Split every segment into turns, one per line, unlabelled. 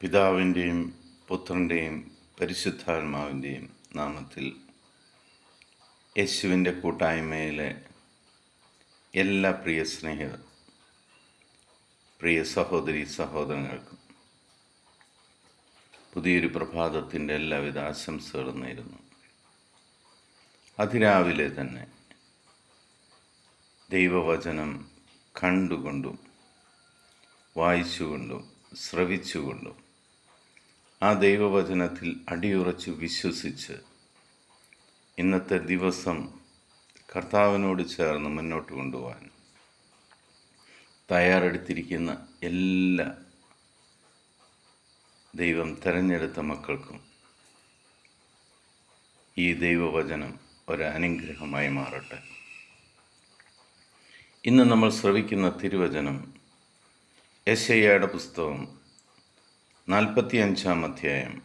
പിതാവിന്റെയും പുത്രന്റെയും പരിശുദ്ധാത്മാവിന്റെയും നാമത്തിൽ യേശുവിന്റെ കൂട്ടായ്മയിലെ എല്ലാ പ്രിയ സ്നേഹിതർ പ്രിയ സഹോദരി സഹോദരങ്ങൾക്കും പുതിയൊരു പ്രഭാതത്തിന്റെ എല്ലാവിധ ആശംസകളും നേരുന്നു. അതിരാവിലെ തന്നെ ദൈവവചനം കണ്ടുകൊണ്ടും വായിച്ചുകൊണ്ടും ശ്രവിച്ചുകൊണ്ടും ആ ദൈവവചനത്തിൽ അടിയുറച്ച് വിശ്വസിച്ച് ഇന്നത്തെ ദിവസം കർത്താവിനോട് ചേർന്ന് മുന്നോട്ട് കൊണ്ടുപോകാൻ തയ്യാറെടുത്തിരിക്കുന്ന എല്ലാ ദൈവം തിരഞ്ഞെടുത്ത മക്കൾക്കും ഈ ദൈവവചനം ഒരു അനുഗ്രഹമായി മാറട്ടെ. ഇന്ന് നമ്മൾ ശ്രവിക്കുന്ന തിരുവചനം യശയ്യയുടെ പുസ്തകം നാൽപ്പത്തി അഞ്ചാം അധ്യായം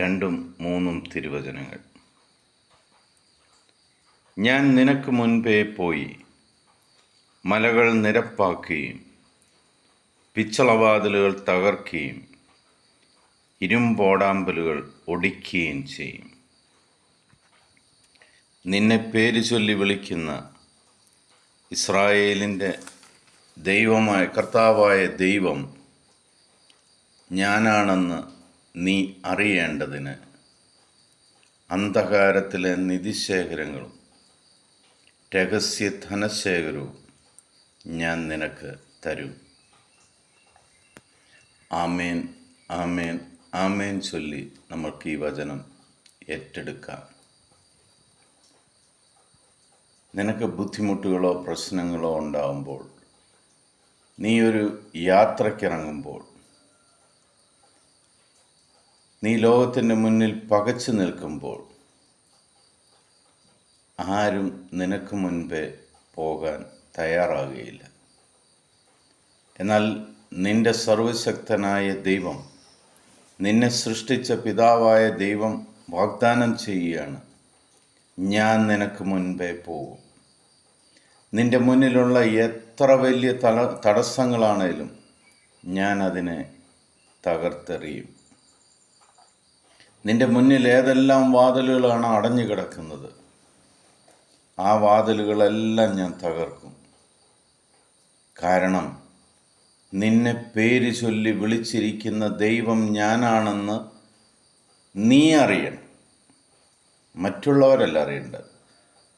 രണ്ടും മൂന്നും തിരുവചനങ്ങൾ. ഞാൻ നിനക്ക് മുൻപേ പോയി മലകൾ നിരപ്പാക്കുകയും പിച്ചളവാതിലുകൾ തകർക്കുകയും ഇരുമ്പോടാമ്പലുകൾ ഒടിക്കുകയും ചെയ്യും. നിന്നെ പേര് ചൊല്ലി വിളിക്കുന്ന ഇസ്രായേലിന്റെ ദൈവമായ കർത്താവായ ദൈവം ഞാനാണെന്ന് നീ അറിയേണ്ടതിന് അന്ധകാരത്തിലെ നിധിശേഖരങ്ങളും രഹസ്യ ധനശേഖരവും ഞാൻ നിനക്ക് തരും. ആമേൻ ആമേൻ ആമേൻ ചൊല്ലി നമുക്ക് ഈ വചനം ഏറ്റെടുക്കാം. നിനക്ക് ബുദ്ധിമുട്ടുകളോ പ്രശ്നങ്ങളോ ഉണ്ടാകുമ്പോൾ നീ ഒരു യാത്രക്കിറങ്ങുമ്പോൾ നീ ലോകത്തിന്റെ മുന്നിൽ പകച്ചു നിൽക്കുമ്പോൾ ആരും നിനക്ക് മുൻപേ പോകാൻ തയ്യാറാകുകയില്ല. എന്നാൽ നിന്റെ സർവശക്തനായ ദൈവം നിന്നെ സൃഷ്ടിച്ച പിതാവായ ദൈവം വാഗ്ദാനം ചെയ്യുകയാണ്. ഞാൻ നിനക്ക് മുൻപേ പോകും. നിന്റെ മുന്നിലുള്ള എത്ര വലിയ തട തടസ്സങ്ങളാണേലും ഞാൻ അതിനെ തകർത്തെറിയും. നിന്റെ മുന്നിൽ ഏതെല്ലാം വാതിലുകളാണ് അടഞ്ഞു കിടക്കുന്നത്? ആ വാതിലുകളെല്ലാം ഞാൻ തകർക്കും. കാരണം നിന്നെ പേര് ചൊല്ലി വിളിച്ചിരിക്കുന്ന ദൈവം ഞാനാണെന്ന് നീ അറിയണം. മറ്റുള്ളവരല്ല അറിയേണ്ടത്.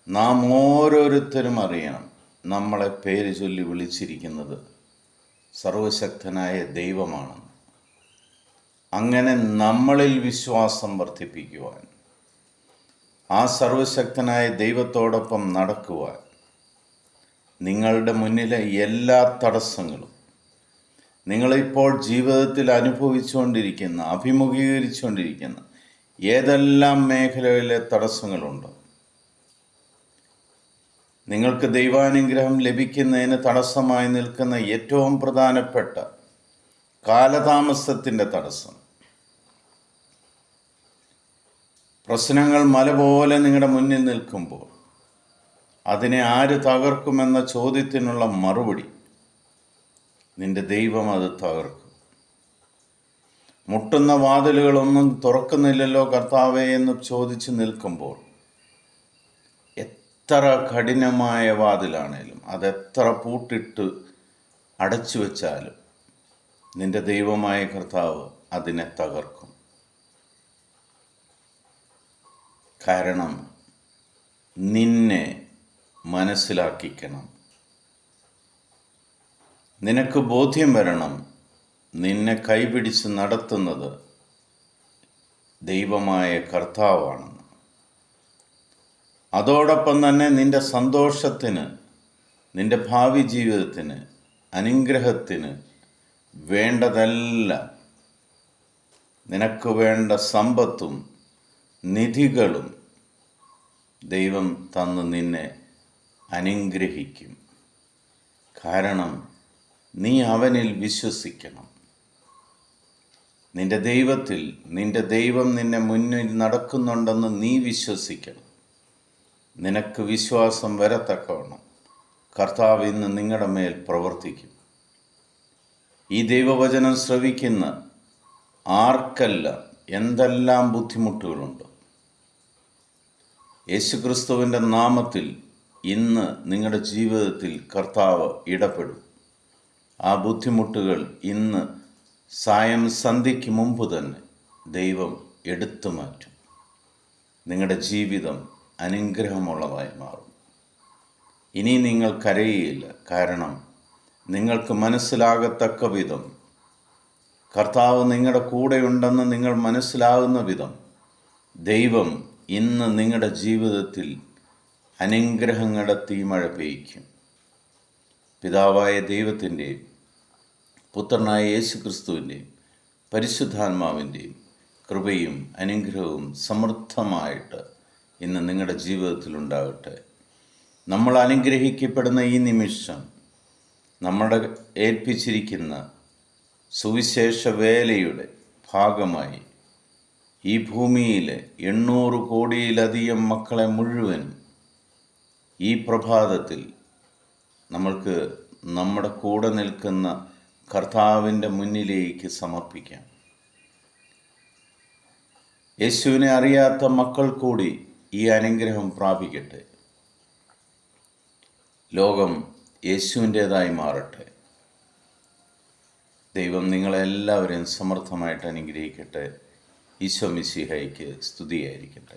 നാം ഓരോരുത്തരും അറിയണം നമ്മളെ പേര് ചൊല്ലി വിളിച്ചിരിക്കുന്നത് സർവശക്തനായ ദൈവമാണെന്ന്. അങ്ങനെ നമ്മളിൽ വിശ്വാസം വർദ്ധിപ്പിക്കുവാൻ ആ സർവശക്തനായ ദൈവത്തോടൊപ്പം നടക്കുവാൻ നിങ്ങളുടെ മുന്നിലെ എല്ലാ തടസ്സങ്ങളും നിങ്ങളിപ്പോൾ ജീവിതത്തിൽ അനുഭവിച്ചുകൊണ്ടിരിക്കുന്ന അഭിമുഖീകരിച്ചുകൊണ്ടിരിക്കുന്ന ഏതെല്ലാം മേഖലയിലെ തടസ്സങ്ങളുണ്ടോ? നിങ്ങൾക്ക് ദൈവാനുഗ്രഹം ലഭിക്കുന്നതിന് തടസ്സമായി നിൽക്കുന്ന ഏറ്റവും പ്രധാനപ്പെട്ട കാലതാമസത്തിന്റെ തടസ്സം. പ്രശ്നങ്ങൾ മല പോലെ നിങ്ങളുടെ മുന്നിൽ നിൽക്കുമ്പോൾ അതിനെ ആര് തകർക്കുമെന്ന ചോദ്യത്തിനുള്ള മറുപടി നിന്റെ ദൈവം അത് തകർക്കും. മുട്ടുന്ന വാതിലുകളൊന്നും തുറക്കുന്നില്ലല്ലോ കർത്താവേ എന്ന് ചോദിച്ച് നിൽക്കുമ്പോൾ എത്ര കഠിനമായ വാതിലാണേലും അതെത്ര പൂട്ടിട്ട് അടച്ചു വെച്ചാലും നിന്റെ ദൈവമായ കർത്താവ് അതിനെ തകർക്കും. കാരണം നിന്നെ മനസ്സിലാക്കിക്കണം. നിനക്ക് ബോധ്യം വരണം നിന്നെ കൈപിടിച്ച് നടത്തുന്നത് ദൈവമായ കർത്താവാണെന്ന്. അതോടൊപ്പം തന്നെ നിന്റെ സന്തോഷത്തിന് നിന്റെ ഭാവി ജീവിതത്തിന് അനുഗ്രഹത്തിന് വേണ്ടതല്ല. നിനക്ക് വേണ്ട സമ്പത്തും നിധികളും ദൈവം തന്ന് നിന്നെ അനുഗ്രഹിക്കും. കാരണം നീ അവനിൽ വിശ്വസിക്കണം. നിന്റെ ദൈവത്തിൽ നിന്റെ ദൈവം നിന്നെ മുന്നിൽ നടക്കുന്നുണ്ടെന്ന് നീ വിശ്വസിക്കണം. നിനക്ക് വിശ്വാസം വരത്തക്കവണ്ണം കർത്താവ് ഇന്ന് നിങ്ങളുടെ മേൽ പ്രവർത്തിക്കും. ഈ ദൈവവചനം ശ്രവിക്കുന്ന ആർക്കല്ല എന്തെല്ലാം ബുദ്ധിമുട്ടുകളുണ്ട്? യേശുക്രിസ്തുവിന്റെ നാമത്തിൽ ഇന്ന് നിങ്ങളുടെ ജീവിതത്തിൽ കർത്താവ് ഇടപെടും. ആ ബുദ്ധിമുട്ടുകൾ ഇന്ന് സായം സന്ധ്യയ്ക്ക് മുമ്പ് തന്നെ ദൈവം എടുത്തു മാറ്റും. നിങ്ങളുടെ ജീവിതം അനുഗ്രഹമുള്ളതായി മാറും. ഇനി നിങ്ങൾ കരയുകയില്ല കാരണം നിങ്ങൾക്ക് മനസ്സിലാകത്തക്ക വിധം കർത്താവ് നിങ്ങളുടെ കൂടെയുണ്ടെന്ന് നിങ്ങൾ മനസ്സിലാകുന്ന വിധം ദൈവം ഇന്ന് നിങ്ങളുടെ ജീവിതത്തിൽ അനുഗ്രഹങ്ങളുടെ തീമഴ പെയ്ക്കും പിതാവായ ദൈവത്തിന്റെയും പുത്രനായ യേശു ക്രിസ്തുവിന്റെയും പരിശുദ്ധാത്മാവിന്റെയും കൃപയും അനുഗ്രഹവും സമൃദ്ധമായിട്ട് ഇന്ന് നിങ്ങളുടെ ജീവിതത്തിൽ ഉണ്ടാകട്ടെ. നമ്മൾ അനുഗ്രഹിക്കപ്പെടുന്ന ഈ നിമിഷം നമ്മുടെ ഏൽപ്പിച്ചിരിക്കുന്ന സുവിശേഷ വേലയുടെ ഭാഗമായി ഈ ഭൂമിയിൽ എണ്ണൂറ് കോടിയിലധികം മക്കളെ മുഴുവൻ ഈ പ്രഭാതത്തിൽ നമ്മൾക്ക് നമ്മുടെ കൂടെ നിൽക്കുന്ന കർത്താവിന്റെ മുന്നിലേക്ക് സമർപ്പിക്കാം. യേശുവിനെ അറിയാത്ത മക്കൾ കൂടി ഈ അനുഗ്രഹം പ്രാപിക്കട്ടെ. ലോകം യേശുവിന്റേതായി മാറട്ടെ. ദൈവം നിങ്ങളെല്ലാവരെയും സമർത്ഥമായിട്ട് അനുഗ്രഹിക്കട്ടെ. ഈശോ മിശിഹയ്ക്ക് സ്തുതിയായിരിക്കട്ടെ.